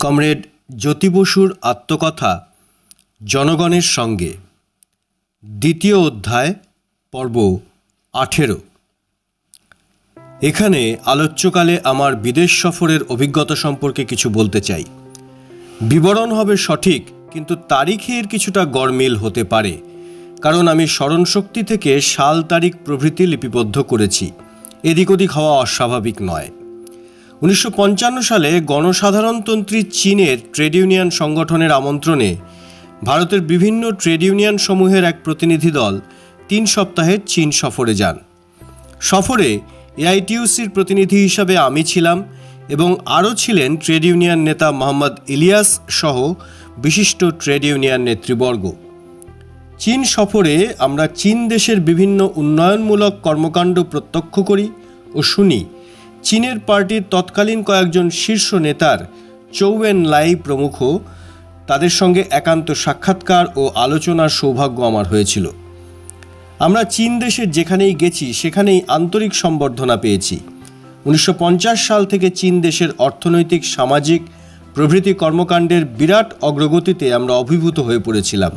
Comrade জ্যোতি বসুর আত্মকথা জনগণের সঙ্গে। দ্বিতীয় অধ্যায়, পর্ব আঠেরো। এখানে আলোচ্যকালে আমার বিদেশ সফরের অভিজ্ঞতা সম্পর্কে কিছু বলতে চাই। বিবরণ হবে সঠিক, কিন্তু তারিখের কিছুটা গরমিল হতে পারে, কারণ আমি স্মরণশক্তি থেকে সাল তারিখ প্রভৃতি লিপিবদ্ধ করেছি। এদিক ওদিক হওয়া অস্বাভাবিক নয়। উনিশশো পঞ্চান্ন সালে গণসাধারণতন্ত্রী চীনের ট্রেড ইউনিয়ন সংগঠনের আমন্ত্রণে ভারতের বিভিন্ন ট্রেড ইউনিয়ন সমূহের এক প্রতিনিধি দল তিন সপ্তাহের চীন সফরে যান। সফরে এআইটিউসির প্রতিনিধি হিসাবে আমি ছিলাম এবং আরও ছিলেন ট্রেড ইউনিয়ন নেতা মোহাম্মদ ইলিয়াস সহ বিশিষ্ট ট্রেড ইউনিয়ন নেতৃবর্গ। চীন সফরে আমরা চীন দেশের বিভিন্ন উন্নয়নমূলক কর্মকাণ্ড প্রত্যক্ষ করি ও শুনি। চীনের পার্টির তৎকালীন কয়েকজন শীর্ষ নেতার চৌয়েন লাই প্রমুখ, তাদের সঙ্গে একান্ত সাক্ষাৎকার ও আলোচনার সৌভাগ্য আমার হয়েছিল। আমরা চীন দেশের যেখানেই গেছি, সেখানেই আন্তরিক সম্বর্ধনা পেয়েছি। উনিশশো পঞ্চাশ সাল থেকে চীন দেশের অর্থনৈতিক, সামাজিক প্রভৃতি কর্মকাণ্ডের বিরাট অগ্রগতিতে আমরা অভিভূত হয়ে পড়েছিলাম।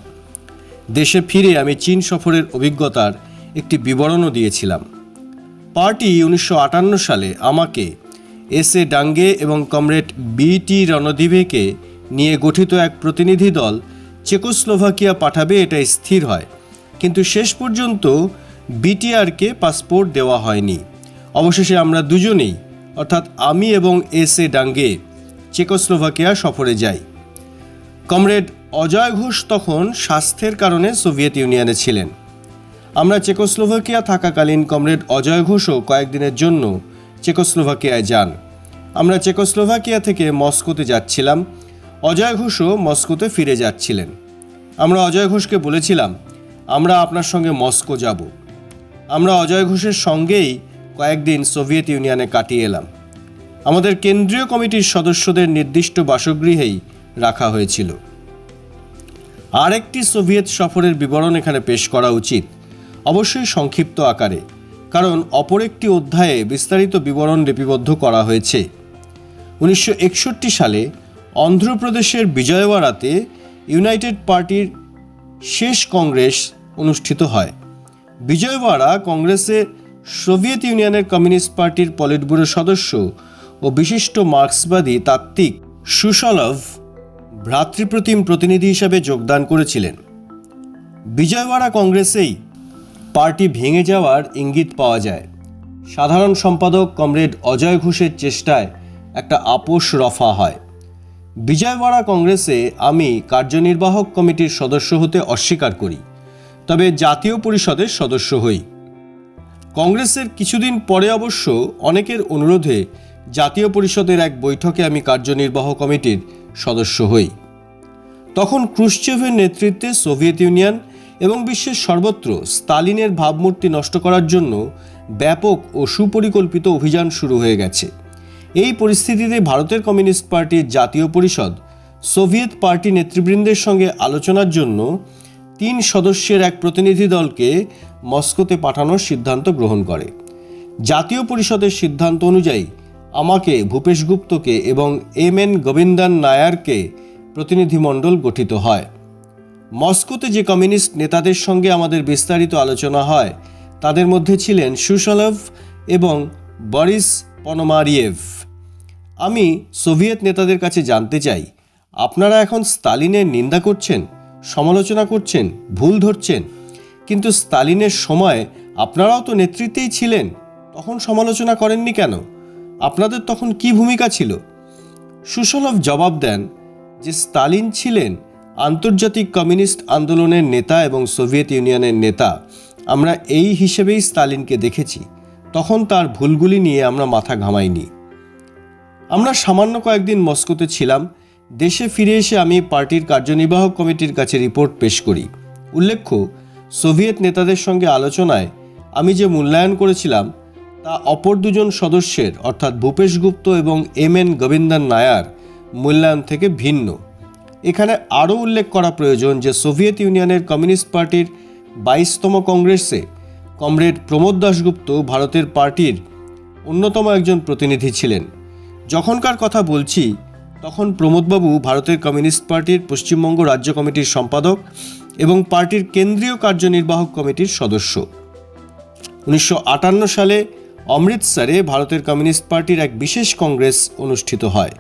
দেশে ফিরে আমি চীন সফরের অভিজ্ঞতার একটি বিবরণও দিয়েছিলাম। পার্টি উনিশশো আটান্ন সালে আমাকে এস এ ডাঙ্গে এবং কমরেড বিটি রণদীপেকে নিয়ে গঠিত এক প্রতিনিধি দল চেকোস্লোভাকিয়া পাঠাবে এটা স্থির হয়। কিন্তু শেষ পর্যন্ত বিটিআরকে পাসপোর্ট দেওয়া হয়নি। অবশেষে আমরা দুজনেই, অর্থাৎ আমি এবং এস এ ডাঙ্গে, চেকোস্লোভাকিয়া সফরে যাই। কমরেড অজয় ঘোষ তখন স্বাস্থ্যের কারণে সোভিয়েত ইউনিয়নে ছিলেন। আমরা চেকোস্লোভাকিয়া থাকাকালীন কমরেড অজয় ঘোষও কয়েকদিনের জন্য চেকোস্লোভাকিয়ায় যান। আমরা চেকোস্লোভাকিয়া থেকে মস্কোতে যাচ্ছিলাম। অজয় ঘোষও মস্কোতে ফিরে যাচ্ছিলেন। আমরা অজয় ঘোষকে বলেছিলাম, আমরা আপনার সঙ্গে মস্কো যাব। আমরা অজয় ঘোষের সঙ্গেই কয়েকদিন সোভিয়েত ইউনিয়নে কাটিয়ে এলাম। আমাদের কেন্দ্রীয় কমিটির সদস্যদের নির্দিষ্ট বাসগৃহেই রাখা হয়েছিল। আরেকটি সোভিয়েত সফরের বিবরণ এখানে পেশ করা উচিত। অবশ্যই সংক্ষিপ্ত আকারে, কারণ অপর একটি অধ্যায়ে বিস্তারিত বিবরণ লিপিবদ্ধ করা হয়েছে। উনিশশো একষট্টি সালে অন্ধ্রপ্রদেশের বিজয়ওয়াড়াতে ইউনাইটেড পার্টির শেষ কংগ্রেস অনুষ্ঠিত হয়। বিজয়ওয়াড়া কংগ্রেসে সোভিয়েত ইউনিয়নের কমিউনিস্ট পার্টির পলিট ব্যুরো সদস্য ও বিশিষ্ট মার্ক্সবাদী তাত্ত্বিক সুশলভ ভ্রাতৃপ্রতিম প্রতিনিধি হিসাবে যোগদান করেছিলেন। বিজয়ওয়াড়া কংগ্রেসেই পার্টি ভেঙে যাওয়ার ইঙ্গিত পাওয়া যায়। সাধারণ সম্পাদক কমরেড অজয় ঘোষের চেষ্টায় একটা আপোষ রফা হয়। বিজয়ওয়াড়া কংগ্রেসে আমি কার্যনির্বাহক কমিটির সদস্য হতে অস্বীকার করি, তবে জাতীয় পরিষদের সদস্য হই। কংগ্রেসের কিছুদিন পরে অবশ্য অনেকের অনুরোধে জাতীয় পরিষদের এক বৈঠকে আমি কার্যনির্বাহ কমিটির সদস্য হই। তখন ক্রুশ্চেভের নেতৃত্বে সোভিয়েত ইউনিয়ন এবং বিশ্বের সর্বত্র স্তালিনের ভাবমূর্তি নষ্ট করার জন্য ব্যাপক ও সুপরিকল্পিত অভিযান শুরু হয়ে গেছে। এই পরিস্থিতিতে ভারতের কমিউনিস্ট পার্টির জাতীয় পরিষদ, সোভিয়েত পার্টি নেতৃবৃন্দের সঙ্গে আলোচনার জন্য তিন সদস্যের এক প্রতিনিধি দলকে মস্কোতে পাঠানোর সিদ্ধান্ত গ্রহণ করে। জাতীয় পরিষদের সিদ্ধান্ত অনুযায়ী আমাকে ভূপেশ গুপ্তকে এবং এম এন গোবিন্দান নায়ারকে প্রতিনিধিমণ্ডল গঠিত হয়। মস্কোতে যে কমিউনিস্ট নেতাদের সঙ্গে আমাদের বিস্তারিত আলোচনা হয়, তাদের মধ্যে ছিলেন সুশলভ এবং বরিস পনোমারিয়েভ। আমি সোভিয়েত নেতাদের কাছে জানতে চাই, আপনারা এখন স্তালিনের নিন্দা করছেন, সমালোচনা করছেন, ভুল ধরছেন, কিন্তু স্তালিনের সময় আপনারাও তো নেতৃত্বেই ছিলেন, তখন সমালোচনা করেননি কেন? আপনাদের তখন কি ভূমিকা ছিল? সুশলভ জবাব দেন যে স্তালিন ছিলেন আন্তর্জাতিক কমিউনিস্ট আন্দোলনের নেতা এবং সোভিয়েত ইউনিয়নের নেতা। আমরা এই হিসেবেই স্তালিনকে দেখেছি। তখন তার ভুলগুলি নিয়ে আমরা মাথা ঘামাইনি। আমরা সামান্য কয়েকদিন মস্কোতে ছিলাম। দেশে ফিরে এসে আমি পার্টির কার্যনির্বাহক কমিটির কাছে রিপোর্ট পেশ করি। উল্লেখ্য, সোভিয়েত নেতাদের সঙ্গে আলোচনায় আমি যে মূল্যায়ন করেছিলাম, তা অপর দুজন সদস্যের, অর্থাৎ ভূপেশ গুপ্ত এবং এম এন গোবিন্দন নায়ার, মূল্যায়ন থেকে ভিন্ন। এখানে আরও উল্লেখ করা প্রয়োজন যে সোভিয়েত ইউনিয়নের কমিউনিস্ট পার্টির বাইশতম কংগ্রেসে কমরেড প্রমোদ দাশগুপ্ত ভারতের পার্টির অন্যতম একজন প্রতিনিধি ছিলেন। যখনকার কথা বলছি, তখন প্রমোদবাবু ভারতের কমিউনিস্ট পার্টির পশ্চিমবঙ্গ রাজ্য কমিটির সম্পাদক এবং পার্টির কেন্দ্রীয় কার্যনির্বাহক কমিটির সদস্য। উনিশশো আটান্ন সালে অমৃতসরে ভারতের কমিউনিস্ট পার্টির এক বিশেষ কংগ্রেস অনুষ্ঠিত হয়।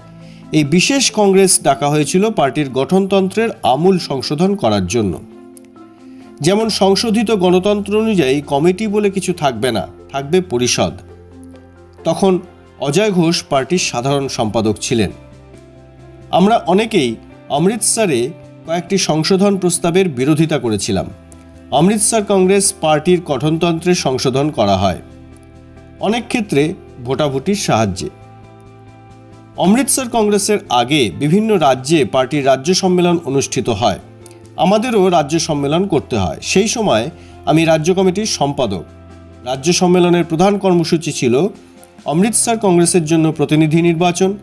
এই বিশেষ কংগ্রেস ডাকা হয়েছিল পার্টির গঠনতন্ত্রের আমূল সংশোধন করার জন্য। যেমন সংশোধিত গণতন্ত্র অনুযায়ী কমিটি বলে কিছু থাকবে না, থাকবে পরিষদ। তখন অজয় ঘোষ পার্টির সাধারণ সম্পাদক ছিলেন। আমরা অনেকেই অমৃতসরে কয়েকটি সংশোধন প্রস্তাবের বিরোধিতা করেছিলাম। অমৃতসর কংগ্রেস পার্টির গঠনতন্ত্রের সংশোধন করা হয়। অনেক ক্ষেত্রে ভোটাভুটির সাহায্যে। অমৃতসর কংগ্রেসের আগে বিভিন্ন রাজ্যে পার্টির রাজ্য সম্মেলন অনুষ্ঠিত হয়। আমাদেরও রাজ্য সম্মেলন করতে হয়। সেই সময় আমি রাজ্য কমিটির সম্পাদক। রাজ্য সম্মেলনের প্রধান কর্মসূচি ছিল অমৃতসর কংগ্রেসের জন্য প্রতিনিধি নির্বাচন,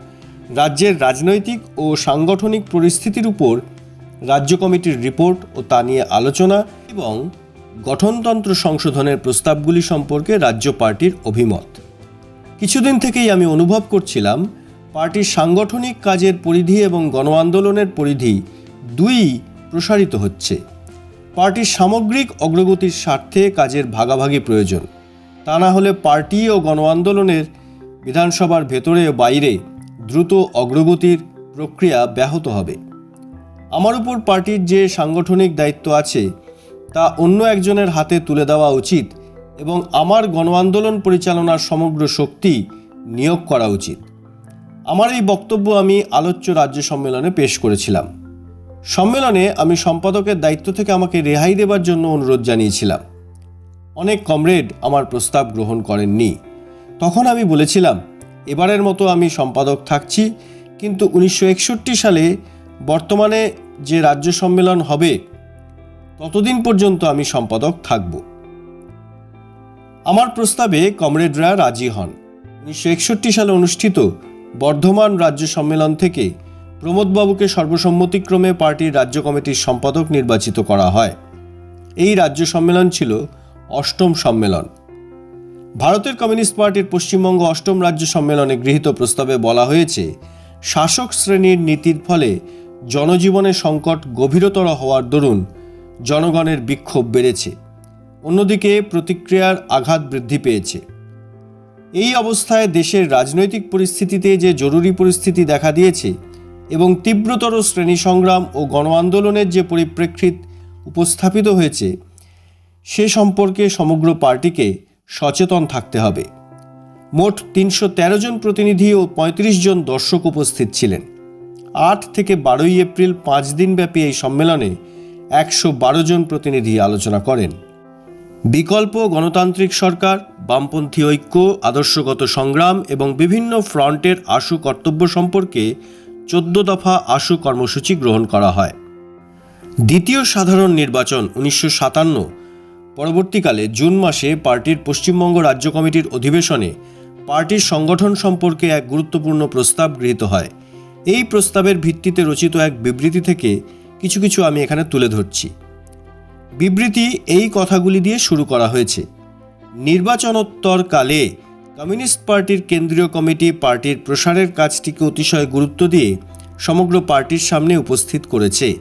রাজ্যের রাজনৈতিক ও সাংগঠনিক পরিস্থিতির উপর রাজ্য কমিটির রিপোর্ট ও তা নিয়ে আলোচনা এবং গঠনতন্ত্র সংশোধনের প্রস্তাবগুলি সম্পর্কে রাজ্য পার্টির অভিমত। কিছুদিন থেকেই আমি অনুভব করছিলাম পার্টির সাংগঠনিক কাজের পরিধি এবং গণ আন্দোলনের পরিধি দুই প্রসারিত হচ্ছে। পার্টির সামগ্রিক অগ্রগতির স্বার্থে কাজের ভাগাভাগি প্রয়োজন। তা না হলে পার্টি ও গণ আন্দোলনের বিধানসভার ভেতরে ও বাইরে দ্রুত অগ্রগতির প্রক্রিয়া ব্যাহত হবে। আমার উপর পার্টির যে সাংগঠনিক দায়িত্ব আছে, তা অন্য একজনের হাতে তুলে দেওয়া উচিত এবং আমার গণ আন্দোলন পরিচালনার সমগ্র শক্তি নিয়োগ করা উচিত। আমার এই বক্তব্য আমি আলোচ্য রাজ্য সম্মেলনে পেশ করেছিলাম। সম্মেলনে আমি সম্পাদকের দায়িত্ব থেকে আমাকে রেহাই দেবার জন্য অনুরোধ জানিয়েছিলাম। অনেক কমরেড আমার প্রস্তাব গ্রহণ করেননি। তখন আমি বলেছিলাম, এবারের মতো আমি সম্পাদক থাকছি, কিন্তু উনিশশো একষট্টি সালে বর্তমানে যে রাজ্য সম্মেলন হবে, ততদিন পর্যন্ত আমি সম্পাদক থাকব। আমার প্রস্তাবে কমরেডরা রাজি হন। উনিশশো একষট্টি সালে অনুষ্ঠিত বর্ধমান রাজ্য সম্মেলন থেকে প্রমোদবাবুকে সর্বসম্মতিক্রমে পার্টির রাজ্য কমিটির সম্পাদক নির্বাচিত করা হয়। এই রাজ্য সম্মেলন ছিল অষ্টম সম্মেলন। ভারতের কমিউনিস্ট পার্টির পশ্চিমবঙ্গ অষ্টম রাজ্য সম্মেলনে গৃহীত প্রস্তাবে বলা হয়েছে, শাসক শ্রেণির নীতির ফলে জনজীবনের সংকট গভীরতর হওয়ার দরুন জনগণের বিক্ষোভ বেড়েছে। অন্যদিকে প্রতিক্রিয়ার আঘাত বৃদ্ধি পেয়েছে। এই অবস্থায় দেশের রাজনৈতিক পরিস্থিতিতে যে জরুরি পরিস্থিতি দেখা দিয়েছে এবং তীব্রতর শ্রেণি সংগ্রাম ও গণ আন্দোলনের যে পরিপ্রেক্ষিত উপস্থাপিত হয়েছে, সে সম্পর্কে সমগ্র পার্টিকে সচেতন থাকতে হবে। মোট তিনশো তেরো জন প্রতিনিধি ও পঁয়ত্রিশ জন দর্শক উপস্থিত ছিলেন। আট থেকে বারোই এপ্রিল পাঁচ দিনব্যাপী এই সম্মেলনে একশো বারো জন প্রতিনিধি আলোচনা করেন। বিকল্প গণতান্ত্রিক সরকার, বামপন্থী ঐক্য, আদর্শগত সংগ্রাম এবং বিভিন্ন ফ্রন্টের আশু কর্তব্য সম্পর্কে চোদ্দ দফা আশু কর্মসূচি গ্রহণ করা হয়। দ্বিতীয় সাধারণ নির্বাচন উনিশশো সাতান্ন। পরবর্তীকালে জুন মাসে পার্টির পশ্চিমবঙ্গ রাজ্য কমিটির অধিবেশনে পার্টির সংগঠন সম্পর্কে এক গুরুত্বপূর্ণ প্রস্তাব গৃহীত হয়। এই প্রস্তাবের ভিত্তিতে রচিত এক বিবৃতি থেকে কিছু কিছু আমি এখানে তুলে ধরছি। বিবৃতি এই কথাগুলি দিয়ে শুরু করা হয়েছে। নির্বাচনোত্তরকালে কমিউনিস্ট পার্টির কেন্দ্রীয় কমিটি পার্টির প্রসারের কাজটিকে অতিশয় গুরুত্ব দিয়ে সমগ্র পার্টির সামনে উপস্থিত করেছে।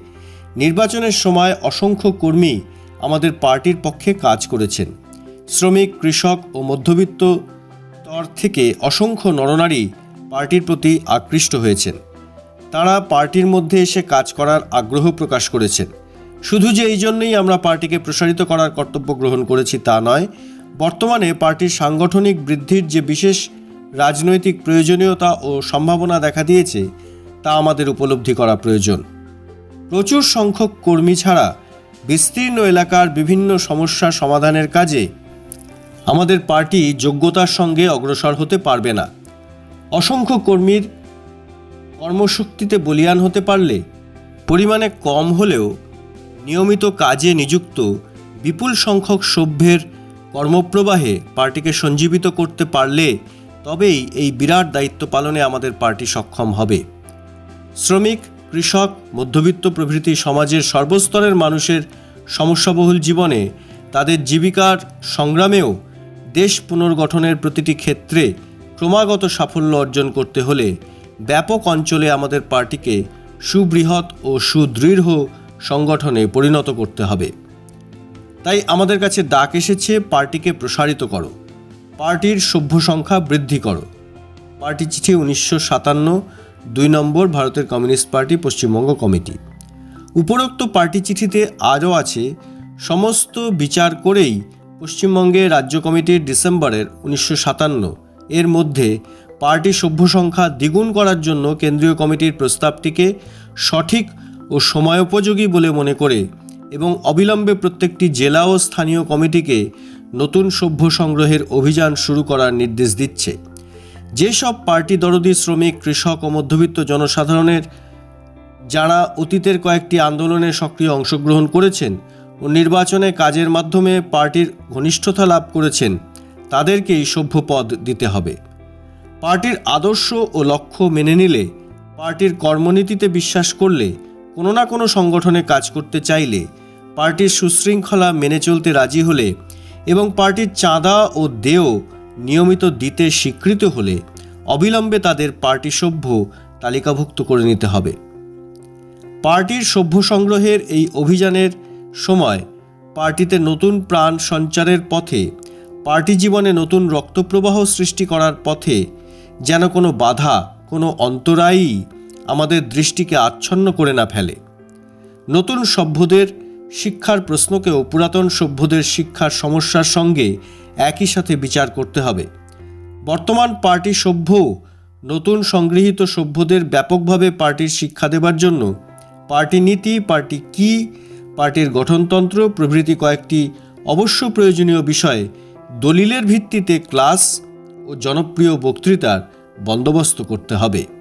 নির্বাচনের সময় অসংখ্য কর্মী আমাদের পার্টির পক্ষে কাজ করেছেন। শ্রমিক, কৃষক ও মধ্যবিত্ত তর থেকে অসংখ্য নরনারী পার্টির প্রতি আকৃষ্ট হয়েছেন। তারা পার্টির মধ্যে এসে কাজ করার আগ্রহ প্রকাশ করেছেন। শুধু যে এই জন্যই আমরা পার্টিকে প্রসারিত করার কর্তব্য গ্রহণ করেছি তা নয়, বর্তমানে পার্টির সাংগঠনিক বৃদ্ধির যে বিশেষ রাজনৈতিক প্রয়োজনীয়তা ও সম্ভাবনা দেখা দিয়েছে, তা আমাদের উপলব্ধি করা প্রয়োজন। প্রচুর সংখ্যক কর্মী ছাড়া বিস্তীর্ণ এলাকার বিভিন্ন সমস্যা সমাধানের কাজে আমাদের পার্টি যোগ্যতার সঙ্গে অগ্রসর হতে পারবে না। অসংখ্য কর্মীর কর্মশক্তিতে বলিয়ান হতে পারলে, পরিমাণে কম হলেও নিয়মিত কাজে নিযুক্ত বিপুল সংখ্যক সভ্যের কর্মপ্রবাহে পার্টিকে সঞ্জীবিত করতে পারলে তবেই এই বিরাট দায়িত্ব পালনে আমাদের পার্টি সক্ষম হবে। শ্রমিক, কৃষক, মধ্যবিত্ত প্রভৃতি সমাজের সর্বস্তরের মানুষের সমস্যাবহুল জীবনে তাদের জীবিকার সংগ্রামেও দেশ পুনর্গঠনের প্রতিটি ক্ষেত্রে ক্রমাগত সাফল্য অর্জন করতে হলে ব্যাপক অঞ্চলে আমাদের পার্টিকে সুবৃহৎ ও সুদৃঢ় সংগঠনে পরিণত করতে হবে। তাই আমাদের কাছে ডাক এসেছে, পার্টিকে প্রসারিত করো। পার্টির সভ্য সংখ্যা বৃদ্ধি করো। পার্টি চিঠি উনিশশো সাতান্ন, দুই নম্বর ভারতের কমিউনিস্ট পার্টি, পশ্চিমবঙ্গ কমিটি। উপরোক্ত পার্টি চিঠিতে আজও আছে, সমস্ত বিচার করেই পশ্চিমবঙ্গে রাজ্য কমিটির ডিসেম্বরের উনিশশো সাতান্ন। এর মধ্যে পার্টি সভ্য সংখ্যা দ্বিগুণ করার জন্য কেন্দ্রীয় কমিটির প্রস্তাবটিকে সঠিক ও সময়োপযোগী বলে মনে করে এবং অবিলম্বে প্রত্যেকটি জেলা ও স্থানীয় কমিটিকে নতুন সভ্য সংগ্রহের অভিযান শুরু করার নির্দেশ দিচ্ছে। যেসব পার্টি দরদি শ্রমিক, কৃষক ও মধ্যবিত্ত জনসাধারণের যারা অতীতের কয়েকটি আন্দোলনে সক্রিয় অংশগ্রহণ করেছেন ও নির্বাচনে কাজের মাধ্যমে পার্টির ঘনিষ্ঠতা লাভ করেছেন, তাদেরকেই সভ্য পদ দিতে হবে। পার্টির আদর্শ ও লক্ষ্য মেনে নিলে, পার্টির কর্মনীতিতে বিশ্বাস করলে কোনো না কোনো সংগঠনে কাজ করতে চাইলে পার্টির সুশৃঙ্খলা মেনে চলতে রাজি হলে এবং পার্টির চাঁদা ও দেও নিয়মিত দিতে স্বীকৃত হলে অবিলম্বে তাদের পার্টি সভ্য তালিকাভুক্ত করে নিতে হবে। পার্টির সভ্য সংগ্রহের এই অভিযানের সময় পার্টিতে নতুন প্রাণ সঞ্চারের পথে, পার্টি জীবনে নতুন রক্তপ্রবাহ সৃষ্টি করার পথে যেন কোনো বাধা, কোনো অন্তরায়ই আমাদের দৃষ্টিকে আচ্ছন্ন করে না ফেলে। নতুন সভ্যদের শিক্ষার প্রশ্নকেও পুরাতন সভ্যদের শিক্ষার সমস্যার সঙ্গে একই সাথে বিচার করতে হবে। বর্তমান পার্টি সভ্য, নতুন সংগৃহীত সভ্যদের ব্যাপকভাবে পার্টির শিক্ষা দেবার জন্য পার্টি নীতি, পার্টি কি, পার্টির গঠনতন্ত্র প্রভৃতি কয়েকটি অবশ্য প্রয়োজনীয় বিষয়ে দলিলের ভিত্তিতে ক্লাস ও জনপ্রিয় বক্তৃতার বন্দোবস্ত করতে হবে।